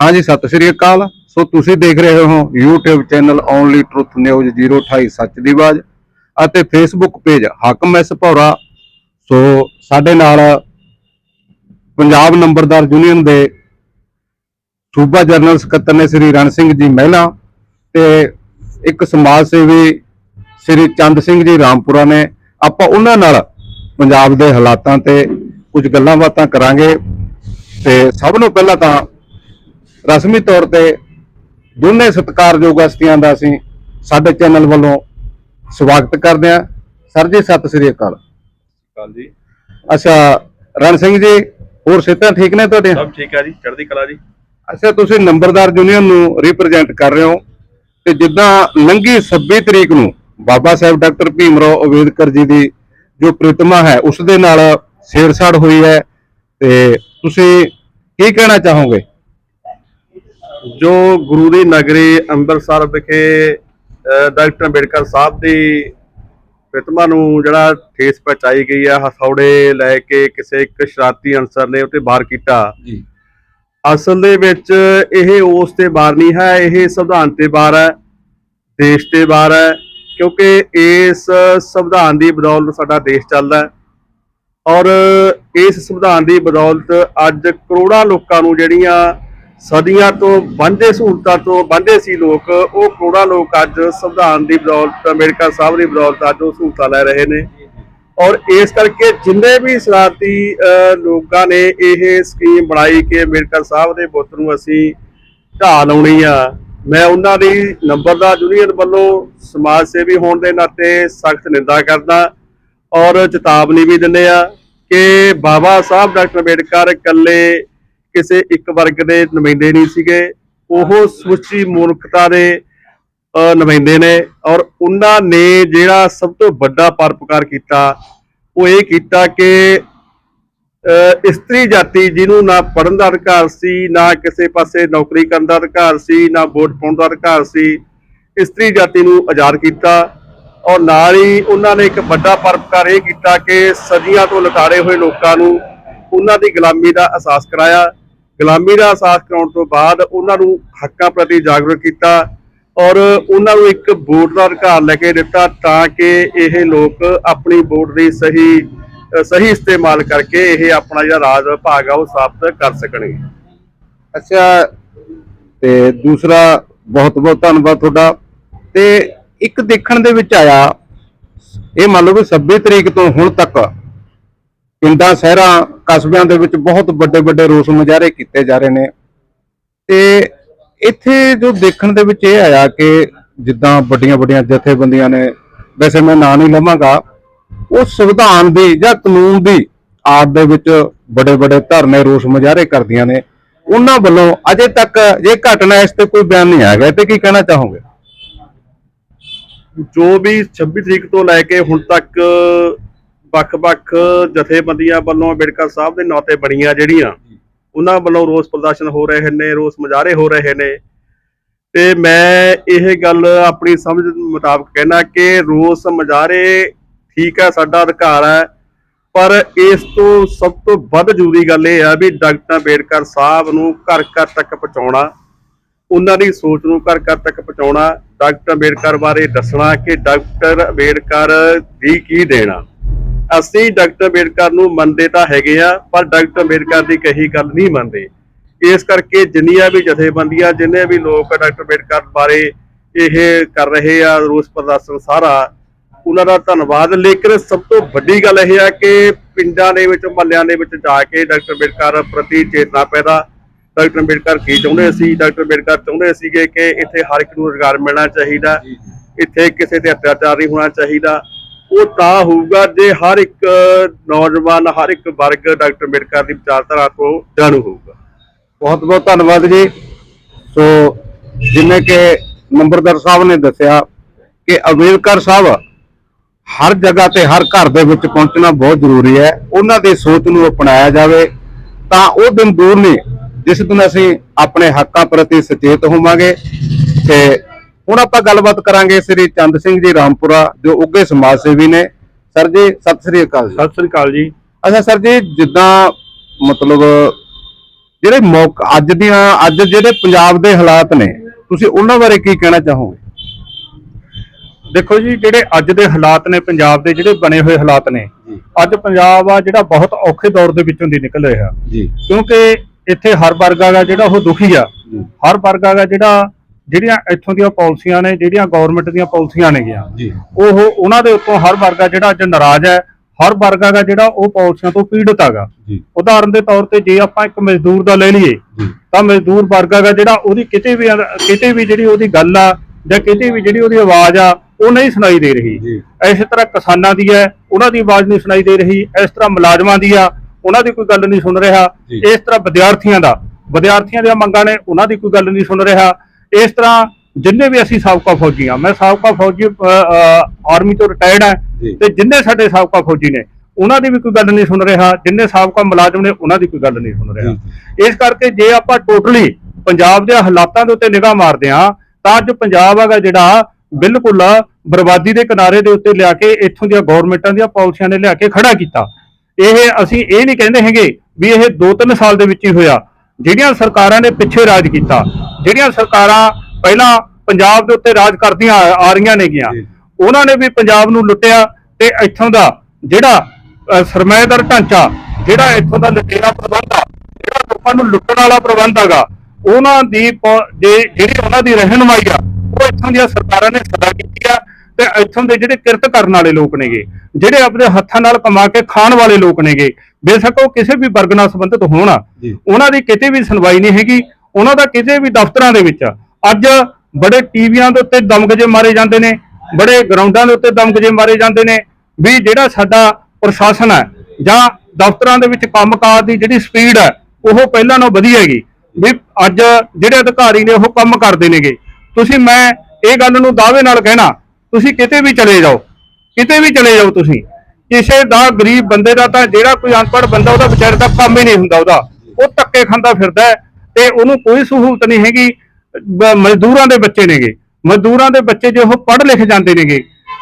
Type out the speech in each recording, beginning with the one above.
ਹਾਂਜੀ, ਸਤਿ ਸ੍ਰੀ ਅਕਾਲ। ਸੋ ਤੁਸੀਂ ਦੇਖ ਰਹੇ ਹੋ YouTube channel only truth news 028 ਸੱਚ ਦੀ ਆਵਾਜ਼ ਅਤੇ Facebook page Hakam S Bhaura. So ਸਾਡੇ ਨਾਲ ਪੰਜਾਬ ਨੰਬਰਦਾਰ ਯੂਨੀਅਨ ਦੇ ਸੂਬਾ ਜਨਰਲ ਸਕੱਤਰ ਨੇ ਸ੍ਰੀ ਰਣ ਸਿੰਘ ਜੀ ਮਹਿਲਾ ਤੇ ਇੱਕ ਸਮਾਜ ਸੇਵੀ ਸ੍ਰੀ ਚੰਦ ਸਿੰਘ ਜੀ ਰਾਮਪੁਰਾ ਨੇ। ਆਪਾਂ ਉਹਨਾਂ ਨਾਲ ਪੰਜਾਬ ਦੇ ਹਾਲਾਤਾਂ ਤੇ ਕੁਝ ਗੱਲਾਂ ਬਾਤਾਂ ਕਰਾਂਗੇ। ਤੇ ਸਭ ਨੂੰ ਪਹਿਲਾਂ ਤਾਂ ਰਸਮੀ ਤੌਰ ਤੇ ਦੋਨੇ ਸਤਿਕਾਰਯੋਗ ਹਸਤੀਆਂ ਦਾ ਅਸੀਂ ਸਾਡੇ ਚੈਨਲ ਵੱਲੋਂ ਸਵਾਗਤ ਕਰਦੇ ਹਾਂ। ਸਰ ਜੀ ਸਤਿ ਸ੍ਰੀ ਅਕਾਲ। ਕਾਲ ਜੀ। ਅੱਛਾ ਰਣ ਸਿੰਘ ਜੀ ਹੋਰ ਸਿਹਤਾਂ ਠੀਕ ਨੇ ਤੁਹਾਡੇ ਸਭ ਠੀਕ ਹੈ ਜੀ ਚੜ੍ਹਦੀ ਕਲਾ ਜੀ। ਅੱਛਾ ਤੁਸੀਂ ਨੰਬਰਦਾਰ ਯੂਨੀਅਨ ਨੂੰ ਰਿਪਰੈਜ਼ੈਂਟ ਕਰ ਰਹੇ ਹੋ ਤੇ ਜਿੱਦਾਂ ਲੰਘੀ 26 ਤਰੀਕ ਨੂੰ ਬਾਬਾ ਸਾਹਿਬ ਡਾਕਟਰ ਭੀਮ ਰਾਓ ਅੰਬੇਦਕਰ ਜੀ ਦੀ ਜੋ ਪ੍ਰਤਿਮਾ ਹੈ ਉਸ ਦੇ ਨਾਲ ਛੇੜਛਾੜ ਹੋਈ ਹੈ ਤੇ ਤੁਸੀਂ ਕੀ ਕਹਿਣਾ ਚਾਹੋਗੇ? ਜੋ ਗੁਰੂ ਦੀ ਨਗਰੀ ਅੰਮ੍ਰਿਤਸਰ ਵਿਖੇ ਡਾਕਟਰ ਅੰਬੇਡਕਰ ਸਾਹਿਬ ਦੀ ਪ੍ਰਤਿਮਾ ਨੂੰ ਜਿਹੜਾ ਠੇਸ ਪਹੁੰਚਾਈ ਗਈ ਆ ਹਥੌੜੇ ਲੈ ਕੇ ਕਿਸੇ ਇੱਕ ਸ਼ਰਾਰਤੀ ਅਨਸਰ ਨੇ ਉੱਤੇ ਵਾਰ ਕੀਤਾ। ਜੀ। ਅਸਲ ਦੇ ਵਿੱਚ ਇਹ ਉਸ ਤੇ ਵਾਰ ਨਹੀਂ ਹੈ ਇਹ ਸੰਵਿਧਾਨ ਤੇ ਵਾਰ ਹੈ ਦੇਸ਼ ਤੇ ਵਾਰ ਹੈ ਕਿਉਂਕਿ ਇਸ ਸੰਵਿਧਾਨ ਦੀ ਬਦੌਲਤ ਸਾਡਾ ਦੇਸ਼ ਚੱਲਦਾ ਔਰ ਇਸ ਸੰਵਿਧਾਨ ਦੀ ਬਦੌਲਤ ਅੱਜ ਕਰੋੜਾਂ ਲੋਕਾਂ ਨੂੰ ਜਿਹੜੀਆਂ ਸਦੀਆਂ ਤੋਂ ਵਾਂਝੇ ਸਹੂਲਤਾਂ ਤੋਂ ਵਾਂਝੇ ਸੀ ਲੋਕ, ਉਹ ਕਰੋੜਾਂ ਲੋਕ ਅੱਜ ਸੰਵਿਧਾਨ ਦੀ ਬਦੌਲਤ, ਅੰਬੇਡਕਰ ਸਾਹਿਬ ਦੀ ਬਦੌਲਤ ਅੱਜ ਉਹ ਸਹੂਲਤਾਂ ਲੈ ਰਹੇ ਨੇ। ਔਰ ਇਸ ਕਰਕੇ ਜਿੰਨੇ ਵੀ ਸਰਾਰਤੀ ਲੋਕਾਂ ਨੇ ਇਹ ਸਕੀਮ ਬਣਾਈ ਕਿ ਅੰਬੇਡਕਰ ਸਾਹਿਬ ਦੇ ਬੁੱਤ ਨੂੰ ਅਸੀਂ ਢਾਹ ਲਾਉਣੀ ਆ, ਮੈਂ ਉਹਨਾਂ ਦੀ ਨੰਬਰਦਾਰ ਯੂਨੀਅਨ ਵੱਲੋਂ ਸਮਾਜ ਸੇਵੀ ਹੋਣ ਦੇ ਨਾਤੇ ਸਖਤ ਨਿੰਦਾ ਕਰਦਾ ਔਰ ਚੇਤਾਵਨੀ ਵੀ ਦਿੰਦੇ ਆ ਕਿ ਬਾਬਾ ਸਾਹਿਬ ਡਾਕਟਰ ਅੰਬੇਡਕਰ ਇਕੱਲੇ ਕਿਸੇ ਇੱਕ ਵਰਗ ਦੇ ਨੁਮਾਇੰਦੇ ਨਹੀਂ ਸੀਗੇ, ਉਹ ਸਮੁੱਚੀ ਮੂਰਖਤਾ ਦੇ ਅਹ ਨੁਮਾਇੰਦੇ ਨੇ ਔਰ ਉਹਨਾਂ ਨੇ ਜਿਹੜਾ ਸਭ ਤੋਂ ਵੱਡਾ ਪਰਪਕਾਰ ਕੀਤਾ, ਉਹ ਇਹ ਕੀਤਾ ਕਿ ਅਹ ਇਸਤਰੀ ਜਾਤੀ ਜਿਹਨੂੰ ਨਾ ਪੜਨ ਦਾ ਅਧਿਕਾਰ ਸੀ, ਨਾ ਕਿਸੇ ਪਾਸੇ ਨੌਕਰੀ ਕਰਨ ਦਾ ਅਧਿਕਾਰ ਸੀ, ਨਾ ਵੋਟ ਪਾਉਣ ਦਾ ਅਧਿਕਾਰ ਸੀ, ਇਸਤਰੀ ਜਾਤੀ ਨੂੰ ਆਜ਼ਾਦ ਕੀਤਾ ਔਰ ਨਾਲ ਹੀ ਉਹਨਾਂ ਨੇ ਇੱਕ ਵੱਡਾ ਪਰਪਕਾਰ ਇਹ ਕੀਤਾ ਕਿ ਸਦੀਆਂ ਤੋਂ ਲਟਾਰੇ ਹੋਏ ਲੋਕਾਂ ਨੂੰ ਉਹਨਾਂ ਦੀ ਗੁਲਾਮੀ ਦਾ ਅਹਿਸਾਸ ਕਰਾਇਆ। ਗੁਲਾਮੀ ਦਾ ਅਹਿਸਾਸ ਕਰਾਉਣ ਤੋਂ ਬਾਅਦ ਉਹਨਾਂ ਨੂੰ ਹੱਕਾਂ ਪ੍ਰਤੀ ਜਾਗਰੂਕ ਕੀਤਾ ਔਰ ਉਹਨਾਂ ਨੂੰ ਇੱਕ ਵੋਟ ਦਾ ਅਧਿਕਾਰ ਲੈ ਕੇ ਦਿੱਤਾ ਤਾਂ ਕਿ ਇਹ ਲੋਕ ਆਪਣੀ ਵੋਟ ਦੀ ਸਹੀ ਸਹੀ ਇਸਤੇਮਾਲ ਕਰਕੇ ਇਹ ਆਪਣਾ ਜਿਹੜਾ ਰਾਜ ਭਾਗ ਆ ਉਹ ਸਾਬਤ ਕਰ ਸਕਣਗੇ। ਅੱਛਾ, ਤੇ ਦੂਸਰਾ ਬਹੁਤ ਬਹੁਤ ਧੰਨਵਾਦ ਤੁਹਾਡਾ। ਤੇ ਇੱਕ ਦੇਖਣ ਦੇ ਵਿੱਚ ਆਇਆ, ਇਹ ਮੰਨ ਲਓ ਕਿ 26 ਤਰੀਕ ਤੋਂ ਹੁਣ ਤੱਕ ਪਿੰਡਾਂ, ਸ਼ਹਿਰਾਂ, ਕਸਬਿਆਂ ਦੇ ਵਿੱਚ ਬਹੁਤ ਵੱਡੇ ਵੱਡੇ ਰੋਸ ਮੁਜ਼ਾਹਰੇ ਕੀਤੇ ਜਾ ਰਹੇ ਨੇ। ਤੇ ਇੱਥੇ ਜੋ ਦੇਖਣ ਦੇ ਵਿੱਚ ਇਹ ਆਇਆ ਕਿ ਜਿੱਦਾਂ ਵੱਡੀਆਂ ਵੱਡੀਆਂ ਜਥੇਬੰਦੀਆਂ ਨੇ, ਵੈਸੇ ਮੈਂ ਨਾਂ ਨਹੀਂ ਲਵਾਂਗਾ, ਉਹ ਸੰਵਿਧਾਨ ਦੀ ਜਾਂ ਕਾਨੂੰਨ ਦੀ ਆੜ ਦੇ ਵਿੱਚ ਵੱਡੇ ਵੱਡੇ ਧਰਨੇ, ਰੋਸ ਮੁਜ਼ਾਹਰੇ ਕਰਦੀਆਂ ਨੇ। ਉਹਨਾਂ ਵੱਲੋਂ ਅਜੇ ਤੱਕ ਇਹ ਘਟਨਾ ਇਸ ਤੇ ਕੋਈ ਬਿਆਨ ਨਹੀਂ ਆਇਆ ਗਿਆ ਤੇ ਕੀ ਕਹਿਣਾ ਚਾਹੋਗੇ? ਜੋ ਵੀ 26 ਤਰੀਕ ਤੋਂ ਲੈ ਕੇ ਹੁਣ ਤੱਕ ਵੱਖ-ਵੱਖ ਜਥੇਬੰਦੀਆਂ ਵੱਲੋਂ ਅੰਬੇਡਕਰ ਸਾਹਿਬ ਦੇ ਨਾਂ ਤੇ ਬਣੀਆਂ ਜਿਹੜੀਆਂ, ਉਹਨਾਂ ਵੱਲੋਂ ਰੋਸ ਪ੍ਰਦਰਸ਼ਨ ਹੋ ਰਹੇ ਨੇ, ਰੋਸ ਮੁਜ਼ਾਹਰੇ ਹੋ ਰਹੇ ਨੇ। ਤੇ ਮੈਂ ਇਹ ਗੱਲ ਆਪਣੀ ਸਮਝ ਮੁਤਾਬਕ ਕਹਿਣਾ ਕਿ ਰੋਸ ਮੁਜ਼ਾਹਰੇ ਠੀਕ ਹੈ, ਸਾਡਾ ਅਧਿਕਾਰ ਹੈ, ਪਰ ਇਸ ਤੋਂ ਸਭ ਤੋਂ ਵੱਧ ਜ਼ਰੂਰੀ ਗੱਲ ਇਹ ਆ ਵੀ ਡਾਕਟਰ ਅੰਬੇਡਕਰ ਸਾਹਿਬ ਨੂੰ ਘਰ ਘਰ ਤੱਕ ਪਹੁੰਚਾਉਣਾ, ਉਹਨਾਂ ਦੀ ਸੋਚ ਨੂੰ ਘਰ ਘਰ ਤੱਕ ਪਹੁੰਚਾਉਣਾ, ਡਾਕਟਰ ਅੰਬੇਡਕਰ ਬਾਰੇ ਦੱਸਣਾ ਕਿ ਡਾਕਟਰ ਅੰਬੇਡਕਰ ਦੀ ਕੀ ਦੇਣਾ। ਅਸੀਂ ਡਾਕਟਰ ਅੰਬੇਡਕਰ ਨੂੰ ਮੰਨਦੇ ਤਾਂ ਹੈਗੇ ਆ ਪਰ ਡਾਕਟਰ ਅੰਬੇਡਕਰ ਦੀ ਕਹੀ ਗੱਲ ਨਹੀਂ ਮੰਨਦੇ। ਇਸ ਕਰਕੇ ਜਿੰਨੀਆਂ ਵੀ ਜਥੇਬੰਦੀਆਂ ਜਿੰਨੇ ਵੀ ਲੋਕ ਡਾਕਟਰ ਅੰਬੇਡਕਰ ਬਾਰੇ ਇਹ ਕਰ ਰਹੇ ਆ ਰੋਸ ਪ੍ਰਦਰਸ਼ਨ ਸਾਰਾ ਉਹਨਾਂ ਦਾ ਧੰਨਵਾਦ। ਲੇਕਿਨ ਸਭ ਤੋਂ ਵੱਡੀ ਗੱਲ ਇਹ ਹੈ ਕਿ ਪਿੰਡਾਂ ਦੇ ਵਿੱਚ ਮਹੱਲਿਆਂ ਦੇ ਵਿੱਚ ਜਾ ਕੇ ਡਾਕਟਰ ਅੰਬੇਡਕਰ ਪ੍ਰਤੀ ਚੇਤਨਾ ਪੈਦਾ। ਡਾਕਟਰ ਅੰਬੇਡਕਰ ਕੀ ਚਾਹੁੰਦੇ ਸੀ? ਡਾਕਟਰ ਅੰਬੇਡਕਰ ਚਾਹੁੰਦੇ ਸੀਗੇ ਕਿ ਇੱਥੇ ਹਰ ਇੱਕ ਨੂੰ ਰੁਜ਼ਗਾਰ ਮਿਲਣਾ ਚਾਹੀਦਾ। ਇੱਥੇ ਕਿਸੇ ਤੇ ਅਤਿਆਚਾਰ ਨਹੀਂ ਹੋਣਾ ਚਾਹੀਦਾ। ਉਹ ਤਾਂ ਹੋਊਗਾ ਜੇ ਹਰ ਇੱਕ ਨੌਜਵਾਨ, ਹਰ ਇੱਕ ਵਰਗ ਡਾਕਟਰ ਅੰਬੇਡਕਰ ਦੀ ਵਿਚਾਰਧਾਰਾ ਤੋਂ ਜਾਣੂ ਹੋਊਗਾ। ਬਹੁਤ ਬਹੁਤ ਧੰਨਵਾਦ ਜੀ। ਸੋ ਜਿਵੇਂ ਕਿ ਨੰਬਰਦਾਰ ਸਾਹਿਬ ਨੇ ਦੱਸਿਆ ਕਿ ਅੰਬੇਦਕਰ ਸਾਹਿਬ ਹਰ ਜਗ੍ਹਾ ਤੇ ਹਰ ਘਰ ਦੇ ਵਿੱਚ ਪਹੁੰਚਣਾ ਬਹੁਤ ਜ਼ਰੂਰੀ ਹੈ। ਉਹਨਾਂ ਦੀ ਸੋਚ ਨੂੰ ਅਪਣਾਇਆ ਜਾਵੇ ਤਾਂ ਉਹ ਦਿਨ ਦੂਰ ਨਹੀਂ, ਜਿਸ ਦਿਨ ਅਸੀਂ ਆਪਣੇ ਹੱਕਾਂ ਪ੍ਰਤੀ ਸੁਚੇਤ ਹੋਵਾਂਗੇ ਤੇ ਹੁਣ ਆਪਾਂ ਗੱਲਬਾਤ ਕਰਾਂਗੇ ਸ੍ਰੀ ਚੰਦ ਸਿੰਘ ਜੀ ਰਾਮਪੁਰਾ ਜੋ ਉੱਗੇ ਸਮਾਜ ਸੇਵੀ ਨੇ। ਸਰ ਜੀ ਸਤਿ ਸ੍ਰੀ ਅਕਾਲ ਜੀ। ਸਤਿ ਸ੍ਰੀ ਅਕਾਲ ਜੀ। ਅੱਛਾ ਸਰ ਜੀ ਜਿੱਦਾਂ ਮਤਲਬ ਜਿਹੜੇ ਮੌਕ ਅੱਜ ਦੀਆਂ ਅੱਜ ਜਿਹੜੇ ਪੰਜਾਬ ਦੇ ਹਾਲਾਤ ਨੇ ਤੁਸੀਂ ਉਹਨਾਂ ਬਾਰੇ ਕੀ ਕਹਿਣਾ ਚਾਹੋਗੇ? ਦੇਖੋ ਜੀ ਜਿਹੜੇ ਅੱਜ ਦੇ ਹਾਲਾਤ ਨੇ ਪੰਜਾਬ ਦੇ ਜਿਹੜੇ ਬਣੇ ਹੋਏ ਹਾਲਾਤ ਨੇ ਅੱਜ ਪੰਜਾਬ ਆ ਜਿਹੜਾ ਬਹੁਤ ਔਖੇ ਦੌਰ ਦੇ ਵਿੱਚੋਂ ਦੀ ਨਿਕਲ ਰਿਹਾ। ਜੀ। ਕਿਉਂਕਿ ਇੱਥੇ ਹਰ ਵਰਗ ਗਾ ਜਿਹੜਾ ਉਹ ਦੁਖੀ ਆ। ਹਰ ਵਰਗ ਗਾ ਜਿਹੜਾ ਜਿਹੜੀਆਂ ਇੱਥੋਂ ਦੀਆਂ ਪਾਲਿਸੀਆਂ ਨੇ ਜਿਹੜੀਆਂ ਗਵਰਨਮੈਂਟ ਦੀਆਂ ਪਾਲਿਸੀਆਂ ਨੇਗੀਆਂ ਜੀ। ਉਹ ਉਹਨਾਂ ਦੇ ਉੱਤੋਂ ਹਰ ਵਰਗ ਜਿਹੜਾ ਅੱਜ ਨਾਰਾਜ਼ ਹੈ ਹਰ ਵਰਗ ਗਾ ਜਿਹੜਾ ਉਹ ਪਾਲਿਸੀਆਂ ਤੋਂ ਪੀੜਤ ਹੈਗਾ। ਉਦਾਹਰਨ ਦੇ ਤੌਰ ਤੇ ਜੇ ਆਪਾਂ ਇੱਕ ਮਜ਼ਦੂਰ ਦਾ ਲੈ ਲਈਏ ਤਾਂ ਮਜ਼ਦੂਰ ਵਰਗ ਹੈਗਾ ਜਿਹੜਾ ਉਹਦੀ ਕਿਤੇ ਵੀ ਕਿਤੇ ਵੀ ਜਿਹੜੀ ਉਹਦੀ ਗੱਲ ਆ ਜਾਂ ਕਿਤੇ ਵੀ ਜਿਹੜੀ ਉਹਦੀ ਆਵਾਜ਼ ਆ ਉਹ ਨਹੀਂ ਸੁਣਾਈ ਦੇ ਰਹੀ। ਇਸੇ ਤਰ੍ਹਾਂ ਕਿਸਾਨਾਂ ਦੀ ਹੈ ਉਹਨਾਂ ਦੀ ਆਵਾਜ਼ ਨਹੀਂ ਸੁਣਾਈ ਦੇ ਰਹੀ ਇਸ ਤਰ੍ਹਾਂ ਮੁਲਾਜ਼ਮਾਂ ਦੀ ਆ ਉਹਨਾਂ ਦੀ ਕੋਈ ਗੱਲ ਨਹੀਂ ਸੁਣ ਰਿਹਾ। ਇਸ ਤਰ੍ਹਾਂ ਵਿਦਿਆਰਥੀਆਂ ਦਾ ਵਿਦਿਆਰਥੀਆਂ ਦੀਆਂ ਮੰਗਾਂ ਨੇ ਉਹਨਾਂ ਦੀ ਕੋਈ ਗੱਲ ਨਹੀਂ ਸੁਣ ਰਿਹਾ। ਇਸ ਤਰ੍ਹਾਂ ਜਿੰਨੇ ਵੀ ਅਸੀਂ ਸਾਬਕਾ ਫੌਜੀ ਆ ਮੈਂ ਸਾਬਕਾ ਫੌਜੀ ਆਰਮੀ ਤੋਂ ਰਿਟਾਇਰਡ ਆ। ਤੇ ਜਿੰਨੇ ਸਾਡੇ ਸਾਬਕਾ ਫੌਜੀ ਨੇ ਉਹਨਾਂ ਦੀ ਵੀ ਕੋਈ ਗੱਲ ਨਹੀਂ ਸੁਣ ਰਿਹਾ ਜਿੰਨੇ ਸਾਬਕਾ ਮੁਲਾਜ਼ਮ ਨੇ ਉਹਨਾਂ ਦੀ ਕੋਈ ਗੱਲ ਨਹੀਂ ਸੁਣ ਰਿਹਾ। ਇਸ ਕਰਕੇ ਜੇ ਆਪਾਂ ਟੋਟਲੀ ਪੰਜਾਬ ਦੇ ਹਾਲਾਤਾਂ ਦੇ ਉੱਤੇ ਨਿਗਾਹ ਮਾਰਦੇ ਹਾਂ ਤਾਂ ਅੱਜ ਪੰਜਾਬ ਹੈਗਾ ਜਿਹੜਾ ਬਿਲਕੁਲ ਬਰਬਾਦੀ ਦੇ ਕਿਨਾਰੇ ਦੇ ਉੱਤੇ ਲਿਆ ਕੇ ਇੱਥੋਂ ਦੀਆਂ ਗਵਰਨਮੈਂਟਾਂ ਦੀਆਂ ਪਾਲਿਸੀਆਂ ਨੇ ਲਿਆ ਕੇ ਖੜਾ ਕੀਤਾ। ਇਹ ਅਸੀਂ ਇਹ ਨਹੀਂ ਕਹਿੰਦੇ ਹੈਗੇ ਵੀ ਇਹ 2-3 ਸਾਲ ਦੇ ਵਿੱਚ ਹੀ ਹੋਇਆ। ਜਿਹੜੀਆਂ ਸਰਕਾਰਾਂ ਨੇ ਪਿੱਛੇ ਰਾਜ ਕੀਤਾ ਜਿਹੜੀਆਂ ਸਰਕਾਰਾਂ ਪਹਿਲਾਂ ਪੰਜਾਬ ਦੇ ਉੱਤੇ ਰਾਜ ਕਰਦੀਆਂ ਆ ਰਹੀਆਂ ਨੇਗੀਆਂ। ਉਹਨਾਂ ਨੇ ਵੀ ਪੰਜਾਬ ਨੂੰ ਲੁੱਟਿਆ ਤੇ ਇੱਥੋਂ ਦਾ ਜਿਹੜਾ ਅ, ਸਰਮਾਏਦਾਰ ਢਾਂਚਾ ਜਿਹੜਾ ਇੱਥੋਂ ਦਾ ਲੁਟੇਰਾ ਪ੍ਰਬੰਧ ਆ ਜਿਹੜਾ ਲੋਕਾਂ ਨੂੰ ਲੁੱਟਣ ਵਾਲਾ ਪ੍ਰਬੰਧ ਹੈਗਾ ਉਹਨਾਂ ਦੀ ਜਿਹੜੀ ਉਹਨਾਂ ਦੀ ਰਹਿਨਮਾਈ ਆ ਉਹ ਇੱਥੋਂ ਦੀਆਂ ਸਰਕਾਰਾਂ ਨੇ ਸਦਾ ਕੀਤੀ ਆ ਤੇ ਇੱਥੋਂ ਦੇ ਜਿਹੜੇ ਕਿਰਤ ਕਰਨ ਵਾਲੇ ਲੋਕ ਨੇਗੇ ਜਿਹੜੇ ਆਪਣੇ ਹੱਥਾਂ ਨਾਲ ਕਮਾ ਕੇ ਖਾਣ ਵਾਲੇ ਲੋਕ ਨੇਗੇ ਬੇਸ਼ੱਕ ਉਹ ਕਿਸੇ ਵੀ ਵਰਗ ਨਾਲ ਸੰਬੰਧਿਤ ਹੋਣ। ਉਹਨਾਂ ਦੀ ਕਿਤੇ ਵੀ ਸੁਣਵਾਈ ਨਹੀਂ ਹੈਗੀ ਉਹਨਾਂ ਦਾ ਕਿਤੇ ਵੀ ਦਫ਼ਤਰਾਂ ਦੇ ਵਿੱਚ ਅੱਜ ਬੜੇ ਟੀਵੀਆਂ ਦੇ ਉੱਤੇ ਦਮਗਜੇ ਮਾਰੇ ਜਾਂਦੇ ਨੇ ਬੜੇ ਗਰਾਊਂਡਾਂ ਦੇ ਉੱਤੇ ਦਮਗਜੇ ਮਾਰੇ ਜਾਂਦੇ ਨੇ ਵੀ ਜਿਹੜਾ ਸਾਡਾ ਪ੍ਰਸ਼ਾਸਨ ਹੈ ਜਾਂ ਦਫ਼ਤਰਾਂ ਦੇ ਵਿੱਚ ਕੰਮਕਾਜ ਦੀ ਜਿਹੜੀ ਸਪੀਡ ਹੈ ਉਹ ਪਹਿਲਾਂ ਨਾਲੋਂ ਵਧੀਆ ਹੈਗੀ। ਵੀ ਅੱਜ ਜਿਹੜੇ ਅਧਿਕਾਰੀ ਨੇ ਉਹ ਕੰਮ ਕਰਦੇ ਨੇਗੇ। ਤੁਸੀਂ ਮੈਂ ਇਹ ਗੱਲ ਨੂੰ ਦਾਅਵੇ ਨਾਲ ਕਹਿਣਾ ਤੁਸੀਂ ਕਿਤੇ ਵੀ ਚਲੇ ਜਾਓ, ਕਿਤੇ ਵੀ ਚਲੇ ਜਾਓ ਤੁਸੀਂ, ਕਿਸੇ ਦਾ ਗਰੀਬ ਬੰਦੇ ਦਾ ਤਾਂ ਜਿਹੜਾ ਕੋਈ ਅਨਪੜ੍ਹ ਬੰਦਾ ਉਹਦਾ ਵਿਚਾਰੇ ਦਾ ਕੰਮ ਹੀ ਨਹੀਂ ਹੁੰਦਾ ਉਹਦਾ, ਉਹ ਧੱਕੇ ਖਾਂਦਾ ਫਿਰਦਾ ਤੇ ਉਹਨੂੰ ਕੋਈ ਸਹੂਲਤ ਨਹੀਂ ਹੈਗੀ ਮਜ਼ਦੂਰਾਂ ਦੇ ਬੱਚੇ ਨੇਗੇ, ਮਜ਼ਦੂਰਾਂ ਦੇ ਬੱਚੇ ਜੇ ਉਹ ਪੜ੍ਹ ਲਿਖ ਜਾਂਦੇ ਨੇਗੇ,